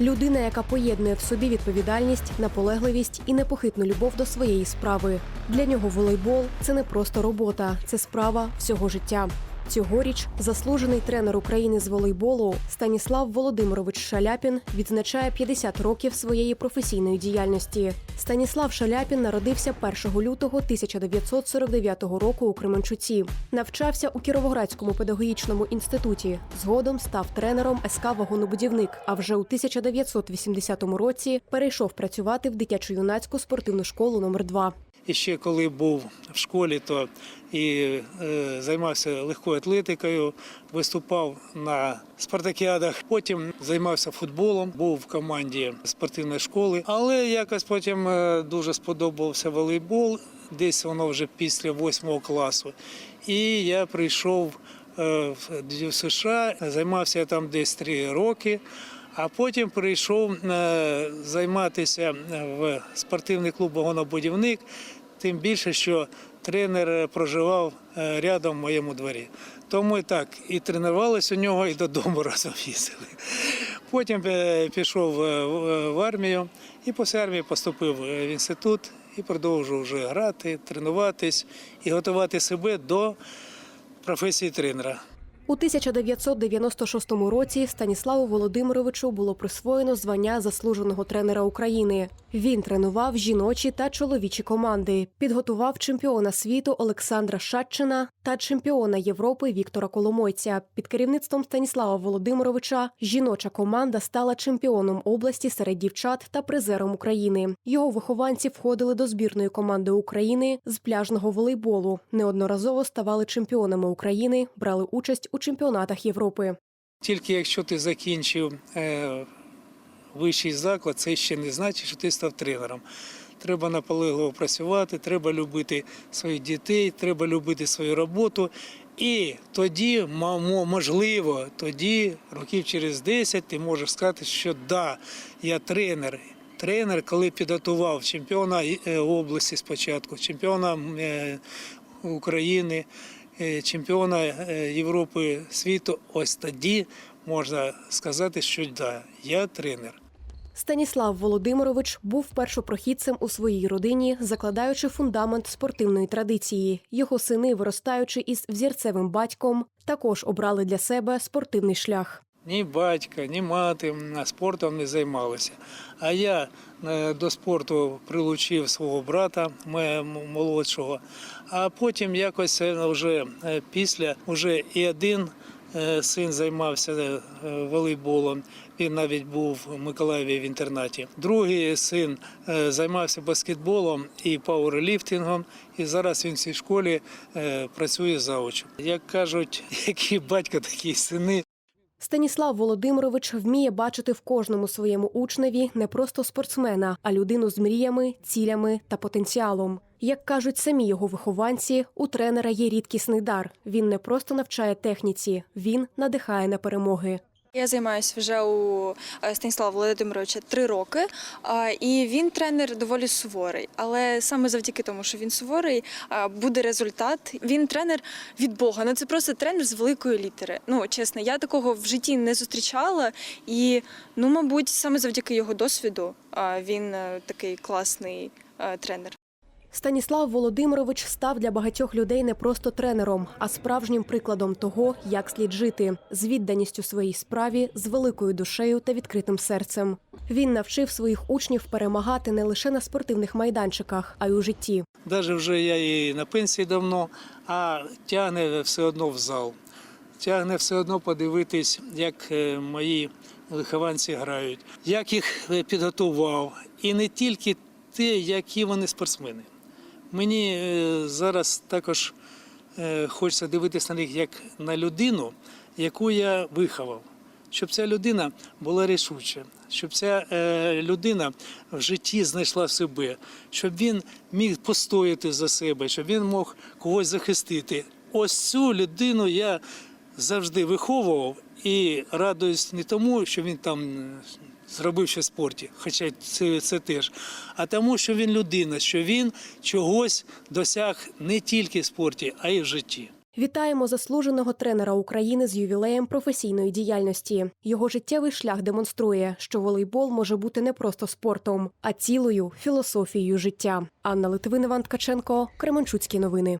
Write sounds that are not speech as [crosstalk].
Людина, яка поєднує в собі відповідальність, наполегливість і непохитну любов до своєї справи. Для нього волейбол це не просто робота, це справа всього життя. Цьогоріч заслужений тренер України з волейболу Станіслав Володимирович Шаляпін відзначає 50 років своєї професійної діяльності. Станіслав Шаляпін народився 1 лютого 1949 року у Кременчуці. Навчався у Кіровоградському педагогічному інституті. Згодом став тренером СК Вагонобудівник. А вже у 1980 році перейшов працювати в дитячо-юнацьку спортивну школу номер 2 І ще коли був в школі, то і е, займався легкою атлетикою, виступав на спартакіадах. Потім займався футболом, був в команді спортивної школи. Але якось потім е, дуже сподобався волейбол. Десь воно вже після восьмого класу. І я прийшов е, в США, займався я там десь три роки. А потім прийшов е, займатися в спортивний клуб «Вагонобудівник», тим більше, що тренер проживав е, рядом в моєму дворі. Тому і так і тренувалися у нього, і додому [laughs] разом їздили. Потім е, пішов е, в- армію і після армії поступив е, в інститут і продовжував вже грати, тренуватись і готувати себе до професії тренера. У 1996 році Станіславу Володимировичу було присвоєно звання заслуженого тренера України. Він тренував жіночі та чоловічі команди, підготував чемпіона світу Олександра Шатчина та чемпіона Європи Віктора Коломойця. Під керівництвом Станіслава Володимировича жіноча команда стала чемпіоном області серед дівчат та призером України. Його вихованці входили до збірної команди України з пляжного волейболу. Неодноразово ставали чемпіонами України, брали участь у чемпіонатах Європи. Тільки якщо ти закінчив е, вищий заклад, це ще не значить, що ти став тренером. Треба наполегливо працювати, треба любити своїх дітей, треба любити свою роботу. І тоді, можливо, тоді, років через 10, ти можеш сказати, що да, я тренер. Тренер, коли підготував чемпіона е, області спочатку, чемпіона е, України, чемпіона е, Європи світу, ось тоді можна сказати, що да, я тренер. Станіслав Володимирович був першопрохідцем у своїй родині, закладаючи фундамент спортивної традиції. Його сини, виростаючи із взірцевим батьком, також обрали для себе спортивний шлях. Ні батька, ні мати спортом не займалися. А я е, до спорту прилучив свого брата, молодшого. А потім якось е, вже е, після вже і один син займався волейболом. Він навіть був в Миколаєві в інтернаті. Другий син займався баскетболом і пауерліфтингом. І зараз він в цій школі працює заочно. Як кажуть, [laughs] який батько, такі сини. Станіслав Володимирович вміє бачити в кожному своєму учневі не просто спортсмена, а людину з мріями, цілями та потенціалом. Як кажуть самі його вихованці, у тренера є рідкісний дар. Він не просто навчає техніці, він надихає на перемоги. Я займаюся вже у е, Станіслава Володимировича три роки, і він тренер доволі суворий. Але саме завдяки тому, що він суворий, буде результат. Він тренер від Бога. Ну це просто тренер з великої літери. Ну чесно, я такого в житті не зустрічала. І ну, мабуть, саме завдяки його досвіду він е, такий класний е, тренер. Станіслав Володимирович став для багатьох людей не просто тренером, а справжнім прикладом того, як слід жити з відданістю своїй справі, з великою душею та відкритим серцем. Він навчив своїх учнів перемагати не лише на спортивних майданчиках, а й у житті. Навіть вже я і на пенсії давно, а тягне все одно в зал. Тягне все одно подивитись, як е, мої вихованці грають, як їх е, підготував. І не тільки те, які вони спортсмени. Мені е, зараз також е, хочеться дивитися на них як на людину, яку я виховав. Щоб ця людина була рішуча, щоб ця е, людина в житті знайшла себе, щоб він міг постояти за себе, щоб він мог когось захистити. Ось цю людину я завжди виховував і радуюсь не тому, що він там зробив щось в спорті, хоча це, це теж, а тому, що він людина, що він чогось досяг не тільки в спорті, а й в житті. Вітаємо заслуженого тренера України з ювілеєм професійної діяльності. Його життєвий шлях демонструє, що волейбол може бути не просто спортом, а цілою філософією життя. Анна Литвин, Іван Ткаченко, Кременчуцькі новини.